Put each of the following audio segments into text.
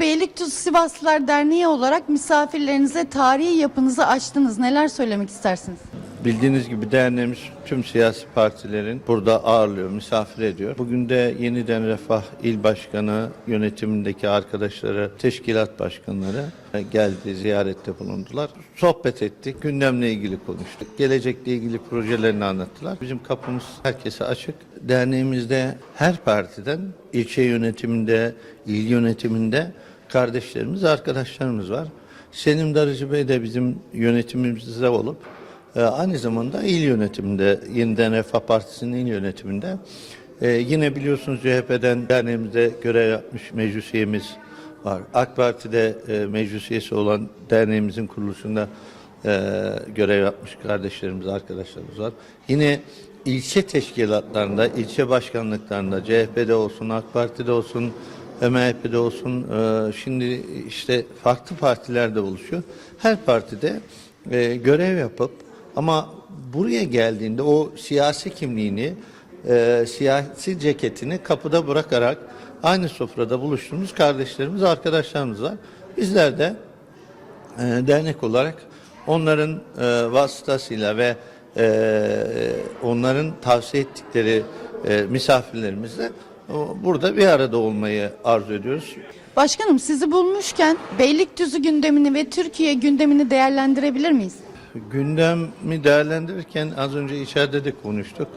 Beylikdüzü Sivaslılar Derneği olarak misafirlerinize tarihi yapınızı açtınız. Neler söylemek istersiniz? Bildiğiniz gibi derneğimiz tüm siyasi partilerin burada ağırlıyor, misafir ediyor. Bugün de Yeniden Refah İl Başkanı yönetimindeki arkadaşları, teşkilat başkanları geldi, ziyarette bulundular. Sohbet ettik, gündemle ilgili konuştuk. Gelecekle ilgili projelerini anlattılar. Bizim kapımız herkese açık. Derneğimizde her partiden ilçe yönetiminde, il yönetiminde kardeşlerimiz, arkadaşlarımız var. Selim Darıcı Bey de bizim yönetimimizde olup ee, aynı zamanda il yönetiminde, Yeniden Refah Partisi'nin il yönetiminde. Ee, yine biliyorsunuz CHP'den derneğimizde görev yapmış meclis üyemiz var. AK Parti'de e, meclis üyesi olan derneğimizin kuruluşunda e, görev yapmış kardeşlerimiz, arkadaşlarımız var. Yine ilçe teşkilatlarında, ilçe başkanlıklarında, CHP'de olsun, AK Parti'de olsun, MHP'de olsun, e, şimdi işte farklı partilerde oluşuyor. Her partide e, görev yapıp ama buraya geldiğinde o siyasi kimliğini, e, siyasi ceketini kapıda bırakarak aynı sofrada buluştuğumuz kardeşlerimiz, arkadaşlarımız var. Bizler de e, dernek olarak onların e, vasıtasıyla ve e, onların tavsiye ettikleri e, misafirlerimizle o, burada bir arada olmayı arzu ediyoruz. Başkanım sizi bulmuşken Beylikdüzü gündemini ve Türkiye gündemini değerlendirebilir miyiz? Gündemi değerlendirirken az önce içeride de konuştuk.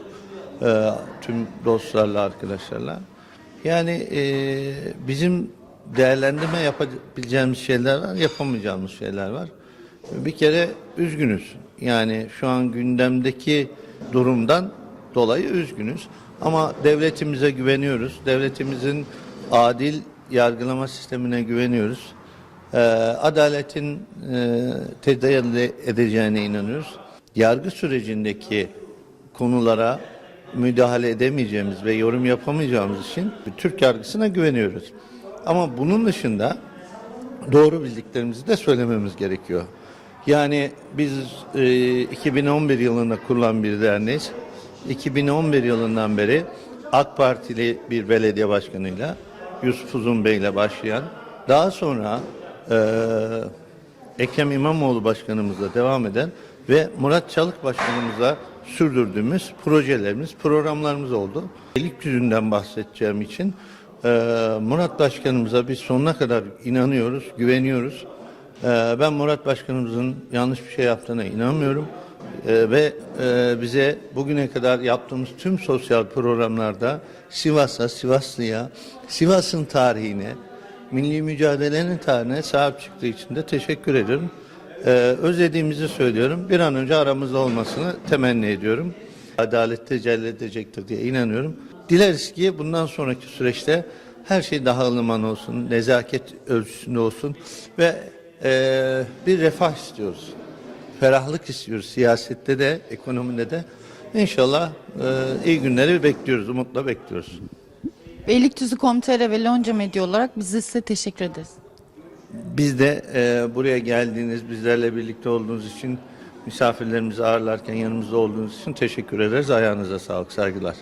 Ee, tüm dostlarla, arkadaşlarla. Yani e, bizim değerlendirme yapabileceğimiz şeyler var, yapamayacağımız şeyler var. Bir kere üzgünüz. Yani şu an gündemdeki durumdan dolayı üzgünüz. Ama devletimize güveniyoruz. Devletimizin adil yargılama sistemine güveniyoruz. Ee, adaletin e, tedavi edeceğine inanıyoruz. Yargı sürecindeki konulara müdahale edemeyeceğimiz ve yorum yapamayacağımız için Türk yargısına güveniyoruz. Ama bunun dışında doğru bildiklerimizi de söylememiz gerekiyor. Yani biz e, 2011 yılında kurulan bir derneğiz. 2011 yılından beri AK Partili bir belediye başkanıyla Yusuf Uzun Bey ile başlayan daha sonra e, Ekrem İmamoğlu başkanımızla devam eden ve Murat Çalık başkanımızla sürdürdüğümüz projelerimiz, programlarımız oldu. Beylikdüzü'nden bahsedeceğim için e, Murat başkanımıza biz sonuna kadar inanıyoruz, güveniyoruz. E, ben Murat başkanımızın yanlış bir şey yaptığına inanmıyorum. E, ve e, bize bugüne kadar yaptığımız tüm sosyal programlarda Sivas'a, Sivaslı'ya, Sivas'ın tarihine, milli mücadelenin tarihine sahip çıktığı için de teşekkür ediyorum. Ee, özlediğimizi söylüyorum. Bir an önce aramızda olmasını temenni ediyorum. Adalet tecelli edecektir diye inanıyorum. Dileriz ki bundan sonraki süreçte her şey daha ılıman olsun, nezaket ölçüsünde olsun ve e, bir refah istiyoruz. Ferahlık istiyoruz siyasette de, ekonomide de. İnşallah e, iyi günleri bekliyoruz, umutla bekliyoruz. Beylikdüzü.com.tr ve Lonca Medya olarak biz size teşekkür ederiz. Biz de e, buraya geldiğiniz, bizlerle birlikte olduğunuz için, misafirlerimizi ağırlarken yanımızda olduğunuz için teşekkür ederiz. Ayağınıza sağlık, saygılar.